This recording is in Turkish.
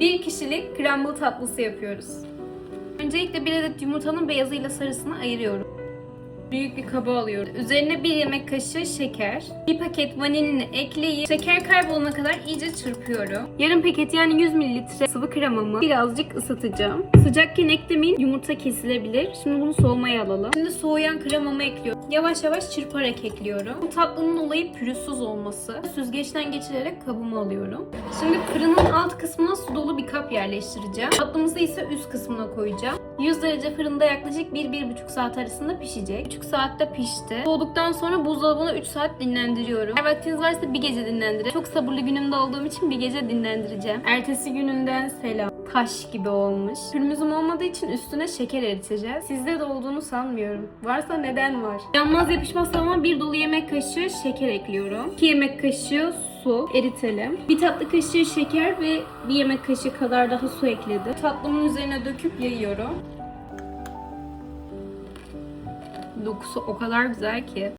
Bir kişilik crumble tatlısı yapıyoruz. Öncelikle bir adet yumurtanın beyazıyla sarısını ayırıyorum. Büyük bir kaba alıyorum. Üzerine bir yemek kaşığı şeker, bir paket vanilini ekleyip şeker kaybolana kadar iyice çırpıyorum. Yarım paket yani 100 mililitre sıvı kremamı birazcık ısıtacağım. Sıcakken eklemeyin yumurta kesilebilir. Şimdi bunu soğumaya alalım. Şimdi soğuyan kremamı ekliyorum. Yavaş yavaş çırparak ekliyorum. Bu tatlının olayı pürüzsüz olması. Süzgeçten geçirerek kabıma alıyorum. Şimdi fırının alt kısmına su dolu bir kap yerleştireceğim. Tatlımızı ise üst kısmına koyacağım. 100 derece fırında yaklaşık 1-1,5 saat arasında pişecek. 3 saatte pişti. Soğuduktan sonra buzdolabına 3 saat dinlendiriyorum. Eğer vaktiniz varsa bir gece dinlendirin. Çok sabırlı günümde olduğum için bir gece dinlendireceğim. Ertesi gününden selam. Taş gibi olmuş. Pürmüzüm olmadığı için üstüne şeker eriteceğiz. Sizde de olduğunu sanmıyorum. Varsa neden var? Yanmaz yapışmaz tavama bir dolu yemek kaşığı şeker ekliyorum. 2 yemek kaşığı su eritelim. Bir tatlı kaşığı şeker ve bir yemek kaşığı kadar daha su ekledim. Tatlımın üzerine döküp yayıyorum. Dokusu o kadar güzel ki.